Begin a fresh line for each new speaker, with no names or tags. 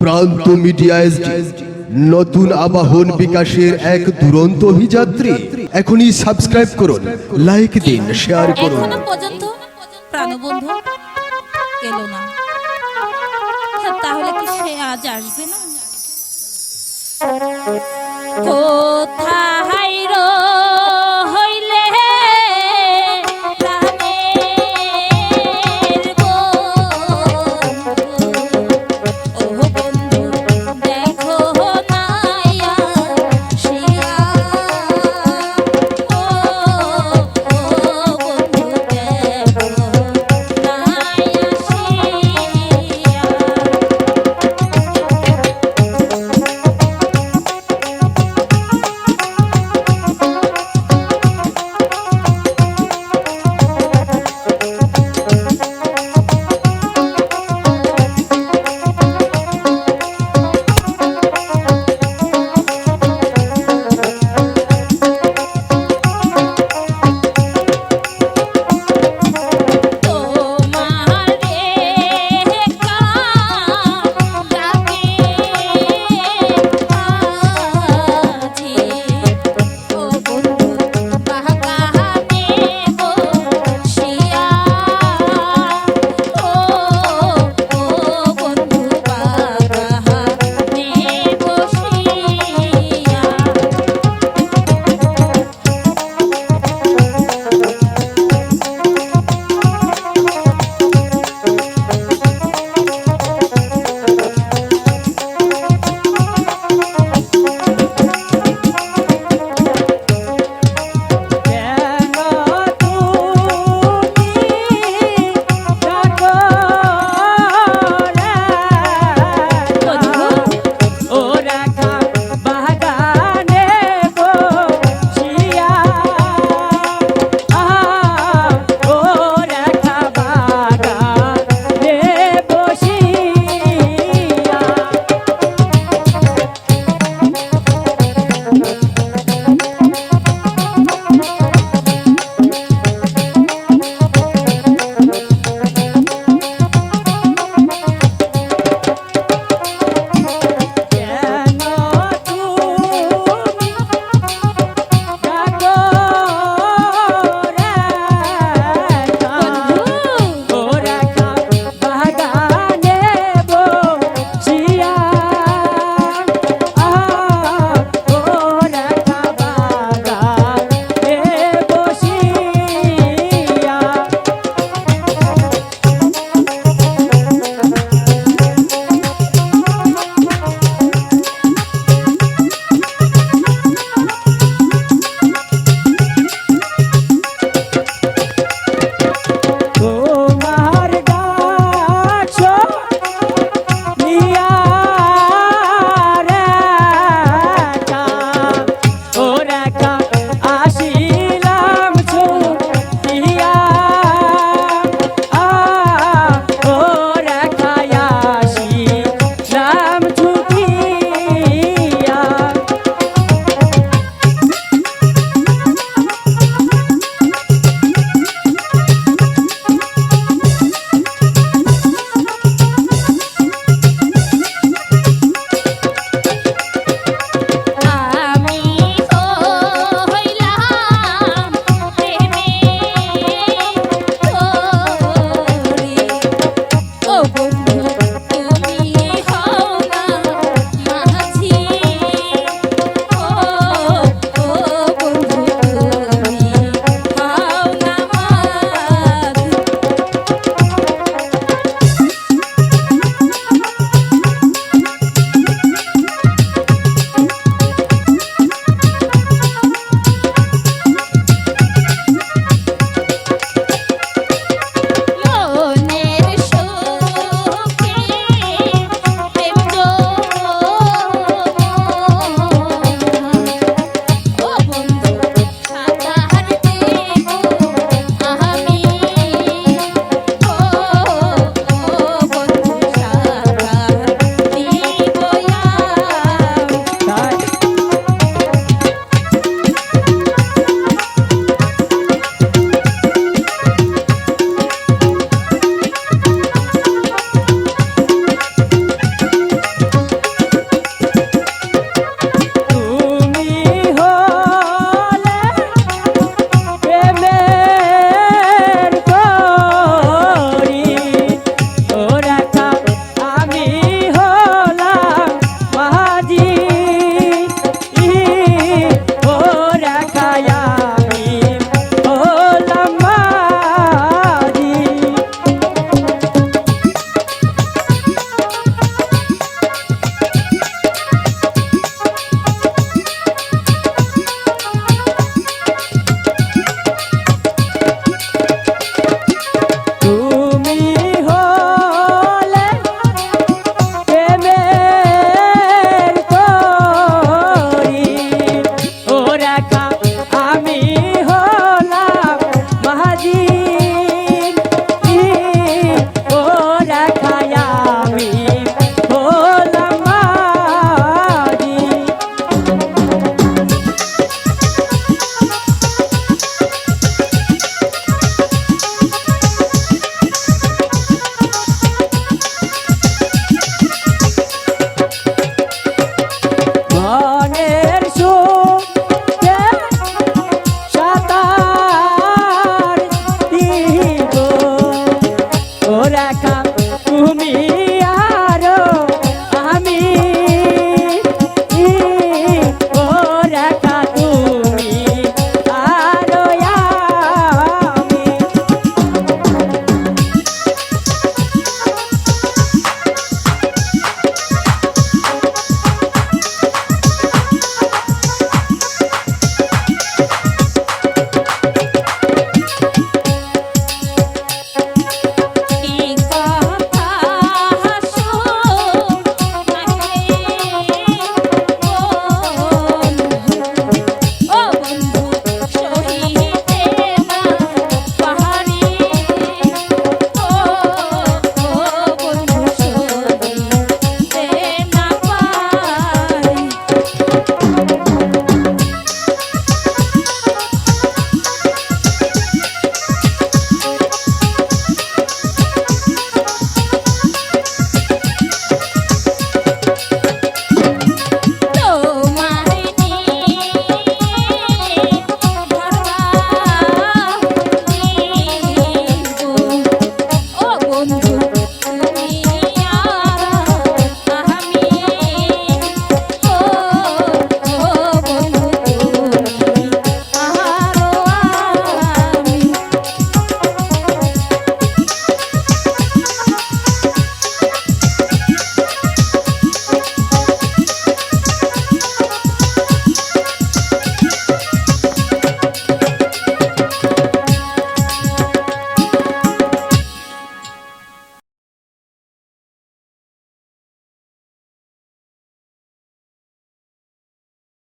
প্রান্ত media SD, নতুন আবাহন বিকাশের এক দুরন্ত অভিযাত্রী। এখনই সাবস্ক্রাইব করুন লাইক দিন শেয়ার করুন।
এখনও পর্যন্ত প্রাণবন্ধু এলো না। হ্যাঁ, তাহলে কি সে আজ আসবে না? কোথায়